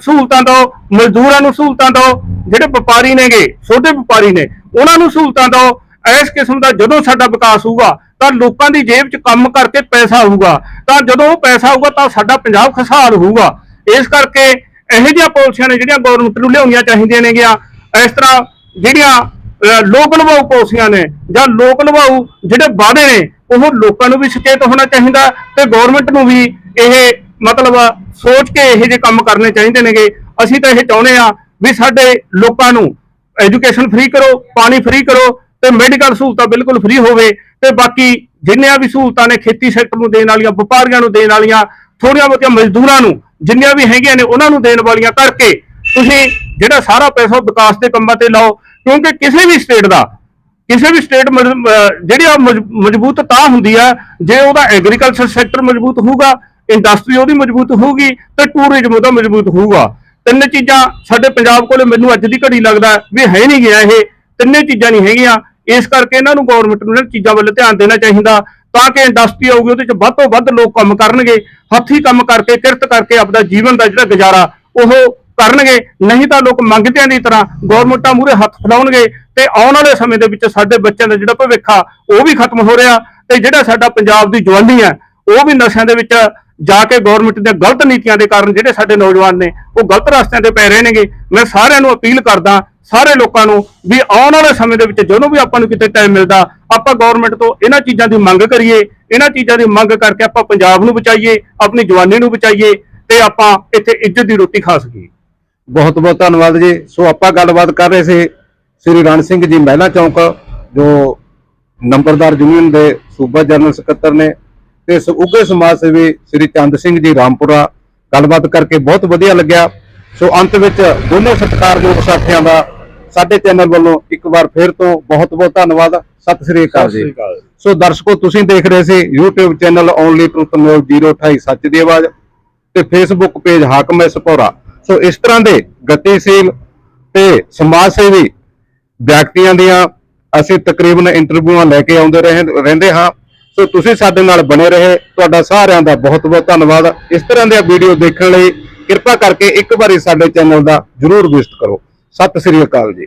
ਸਹੂਲਤਾਂ ਦਿਓ, ਮਜ਼ਦੂਰਾਂ ਨੂੰ ਸਹੂਲਤਾਂ ਦਿਓ, ਜਿਹੜੇ ਵਪਾਰੀ ਨੇਗੇ, ਛੋਟੇ ਵਪਾਰੀ ਨੇ, ਉਹਨਾਂ ਨੂੰ ਸਹੂਲਤਾਂ ਦਿਓ। ਇਸ ਕਿਸਮ ਦਾ ਜਦੋਂ ਸਾਡਾ ਵਿਕਾਸ ਹੋਊਗਾ, ਤਾਂ ਲੋਕਾਂ ਦੀ ਜੇਬ 'ਚ ਕੰਮ ਕਰਕੇ ਪੈਸਾ ਆਊਗਾ ਤਾਂ ਜਦੋਂ ਉਹ ਪੈਸਾ ਆਊਗਾ ਤਾਂ ਸਾਡਾ ਪੰਜਾਬ ਖੁਸ਼ਹਾਲ ਹੋਊਗਾ। ਇਸ ਕਰਕੇ ਇਹੋ ਜਿਹੀਆਂ ਪਾਲਿਸੀਆਂ ਨੇ ਜਿਹੜੀਆਂ ਗਵਰਨਮੈਂਟ ਨੂੰ ਲਿਆਉਣੀਆਂ ਚਾਹੀਦੀਆਂ ਨੇਗੀਆਂ। ਇਸ ਤਰ੍ਹਾਂ ਜਿਹੜੀਆਂ ਲੋਕ ਨਿਭਾਊ ਪਾਲਿਸੀਆਂ ਨੇ ਜਾਂ ਲੋਕ ਨਿਭਾਊ ਜਿਹੜੇ ਵਾਅਦੇ ਨੇ, ਉਹ ਲੋਕਾਂ ਨੂੰ ਵੀ ਸੁਚੇਤ ਹੋਣਾ ਚਾਹੀਦਾ ਤੇ ਗਵਰਨਮੈਂਟ ਨੂੰ ਵੀ ਇਹ ਮਤਲਬ ਸੋਚ ਕੇ ਇਹੋ ਜਿਹੇ ਕੰਮ ਕਰਨੇ ਚਾਹੀਦੇ ਨੇਗੇ। ਅਸੀਂ ਤਾਂ ਇਹ ਚਾਹੁੰਦੇ ਆ ਵੀ ਸਾਡੇ ਲੋਕਾਂ ਨੂੰ ਐਜੂਕੇਸ਼ਨ ਫ੍ਰੀ ਕਰੋ, ਪਾਣੀ ਫ੍ਰੀ ਕਰੋ ਤੇ ਮੈਡੀਕਲ ਸਹੂਲਤਾਂ ਬਿਲਕੁਲ ਫ੍ਰੀ ਹੋਵੇ ਤੇ ਬਾਕੀ ਜਿੰਨੀਆਂ ਵੀ ਸਹੂਲਤਾਂ ਨੇ ਖੇਤੀ ਸੈਕਟਰ ਨੂੰ ਦੇਣ ਵਾਲੀਆਂ, ਵਪਾਰੀਆਂ ਨੂੰ ਦੇਣ ਵਾਲੀਆਂ ਥੋੜੀਆਂ ਬਹੁਤੀਆਂ ਮਜ਼ਦੂਰਾਂ ਨੂੰ ਜਿੰਨੀਆਂ ਵੀ ਹੈਗੀਆਂ ਨੇ ਉਹਨਾਂ ਨੂੰ ਦੇਣ ਵਾਲੀਆਂ ਕਰਕੇ ਤੁਸੀਂ ਜਿਹੜਾ ਸਾਰਾ ਪੈਸਾ ਵਿਕਾਸ ਦੇ ਕੰਮਾਂ ਤੇ ਲਾਓ, ਕਿਉਂਕਿ ਕਿਸੇ ਵੀ ਸਟੇਟ ਦਾ, ਕਿਸੇ ਵੀ ਸਟੇਟ ਜਿਹੜੀ ਆ ਮਜ਼- ਮਜ਼ਬੂਤ ਤਾਂ ਹੁੰਦੀ ਆ, ਜੇ ਉਹਦਾ ਐਗਰੀਕਲਚਰ ਸੈਕਟਰ ਮਜ਼ਬੂਤ ਹੋਊਗਾ ਇੰਡਸਟਰੀ ਉਹਦੀ ਮਜ਼ਬੂਤ ਹੋਊਗੀ, ਤੇ ਟੂਰਿਜ਼ਮ ਉਹਦਾ ਮਜ਼ਬੂਤ ਹੋਊਗਾ। ਤਿੰਨ ਚੀਜ਼ਾਂ ਸਾਡੇ ਪੰਜਾਬ ਕੋਲੇ ਮੈਨੂੰ ਅੱਜ ਦੀ ਘੜੀ ਲੱਗਦਾ ਵੀ ਹੈ ਨਹੀਂ ਗਿਆ ਇਹ, ਤਿੰਨੇ ਚੀਜ਼ਾਂ ਨਹੀਂ ਹੈਗੀਆਂ। ਇਸ ਕਰਕੇ ਇਹਨਾਂ ਨੂੰ ਗਵਰਨਮੈਂਟ ਨੂੰ ਇਹਨਾਂ ਚੀਜ਼ਾਂ ਵੱਲ ਧਿਆਨ ਦੇਣਾ ਚਾਹੀਦਾ। ਤਾਂ ਕਿ ਇੰਡਸਟਰੀ ਆਊਗੀ, ਉਹਦੇ ਚ ਵੱਧ ਤੋਂ ਵੱਧ ਲੋਕ ਕੰਮ ਕਰਨਗੇ, ਹੱਥੀਂ ਕੰਮ ਕਰਕੇ, ਕਿਰਤ ਕਰਕੇ ਆਪਦਾ ਜੀਵਨ ਦਾ ਜਿਹੜਾ ਗੁਜ਼ਾਰਾ ਉਹ ਕਰਨਗੇ। ਨਹੀਂ ਤਾਂ ਲੋਕ ਮੰਗਤਿਆਂ ਦੀ ਤਰ੍ਹਾਂ ਗਵਰਨਮੈਂਟਾਂ ਮੂਹਰੇ ਹੱਥ ਫਲਾਉਣਗੇ ਤੇ ਆਉਣ ਵਾਲੇ ਸਮੇਂ ਦੇ ਵਿੱਚ ਸਾਡੇ ਬੱਚਿਆਂ ਦਾ ਜਿਹੜਾ ਭਵਿੱਖ ਆ, ਉਹ ਵੀ ਖਤਮ ਹੋ ਰਿਹਾ ਤੇ ਜਿਹੜਾ ਸਾਡਾ ਪੰਜਾਬ ਦੀ ਜਵਾਨੀ ਹੈ ਉਹ ਵੀ ਨਸ਼ਿਆਂ ਦੇ ਵਿੱਚ ਜਾ ਕੇ ਗਵਰਨਮੈਂਟ ਦੀਆਂ ਗਲਤ ਨੀਤੀਆਂ ਦੇ ਕਾਰਨ ਜਿਹੜੇ ਸਾਡੇ ਨੌਜਵਾਨ ਨੇ, ਉਹ ਗਲਤ ਰਸਤਿਆਂ ਤੇ ਪੈ ਰਹੇ ਨੇਗੇ। ਮੈਂ ਸਾਰਿਆਂ ਨੂੰ ਅਪੀਲ ਕਰਦਾ ਸਾਰੇ ਲੋਕਾਂ ਨੂੰ ਵੀ ਆਉਣ ਵਾਲੇ ਸਮੇਂ ਦੇ ਵਿੱਚ ਜਦੋਂ ਵੀ ਆਪਾਂ ਨੂੰ ਕਿਤੇ ਟਾਈਮ ਮਿਲਦਾ, ਆਪਾਂ ਗਵਰਨਮੈਂਟ ਤੋਂ ਇਹਨਾਂ ਚੀਜ਼ਾਂ ਦੀ ਮੰਗ ਕਰੀਏ, ਇਹਨਾਂ ਚੀਜ਼ਾਂ ਦੀ ਮੰਗ ਕਰਕੇ ਆਪਾਂ ਪੰਜਾਬ ਨੂੰ ਬਚਾਈਏ, ਆਪਣੀ ਜਵਾਨੀ ਨੂੰ ਬਚਾਈਏ ਤੇ ਆਪਾਂ ਇੱਥੇ ਇੱਜ਼ਤ ਦੀ ਰੋਟੀ ਖਾ ਸਕੀਏ। ਬਹੁਤ ਬਹੁਤ ਧੰਨਵਾਦ ਜੀ। ਸੋ ਆਪਾਂ ਗੱਲਬਾਤ ਕਰ ਰਹੇ ਸੀ ਸ੍ਰੀ ਰਣ ਸਿੰਘ ਜੀ ਮਹਿਲਾ ਚੌਂਕ, ਜੋ ਨੰਬਰਦਾਰ ਯੂਨੀਅਨ ਦੇ ਸੂਬਾ ਜਨਰਲ ਸਕੱਤਰ ਨੇ ਤੇ ਸ- ਉੱਘੇ ਸਮਾਜ ਸੇਵੀ ਸ੍ਰੀ ਚੰਦ ਸਿੰਘ ਜੀ ਰਾਮਪੁਰਾ। ਗੱਲਬਾਤ ਕਰਕੇ ਬਹੁਤ ਵਧੀਆ ਲੱਗਿਆ। ਸੋ ਅੰਤ ਵਿੱਚ ਦੋਨੋਂ ਸਤਿਕਾਰਯੋਗ ਸਾਥੀਆਂ ਦਾ ਸਾਡੇ ਚੈਨਲ ਵੱਲੋਂ ਇੱਕ ਵਾਰ ਫਿਰ ਤੋਂ ਬਹੁਤ ਬਹੁਤ ਧੰਨਵਾਦ। ਸਤਿ ਸ੍ਰੀ ਅਕਾਲ ਜੀ। ਸੋ ਦਰਸ਼ਕੋ ਤੁਸੀਂ ਦੇਖ ਰਹੇ ਸੀ YouTube channel only truth news 028 ਸੱਚ ਦੀ ਆਵਾਜ਼ ਤੇ Facebook page Hakam S Bhaura so ਇਸ ਤਰ੍ਹਾਂ ਦੇ ਗਤੀਸ਼ੀਲ ਤੇ ਸਮਾਜ ਸੇਵੀ ਵਿਅਕਤੀਆਂ ਦੀਆਂ ਅਸੀਂ ਤਕਰੀਬਨ ਇੰਟਰਵਿਊਆਂ ਲੈ ਕੇ ਆਉਂਦੇ ਰਹੇ ਰਹਿੰਦੇ ਹਾਂ। ਸੋ ਤੁਸੀਂ ਸਾਡੇ ਨਾਲ ਬਣੇ ਰਹੇ। ਤੁਹਾਡਾ ਸਾਰਿਆਂ ਦਾ ਬਹੁਤ ਬਹੁਤ ਧੰਨਵਾਦ। ਇਸ ਤਰ੍ਹਾਂ ਦੀਆਂ ਵੀਡੀਓ ਦੇਖਣ ਲਈ ਕਿਰਪਾ ਕਰਕੇ ਇੱਕ ਵਾਰੀ ਸਾਡੇ ਚੈਨਲ ਦਾ ਜਰੂਰ ਵਿਜ਼ਿਟ ਕਰੋ। ਸਤਿ ਸ੍ਰੀ ਅਕਾਲ ਜੀ।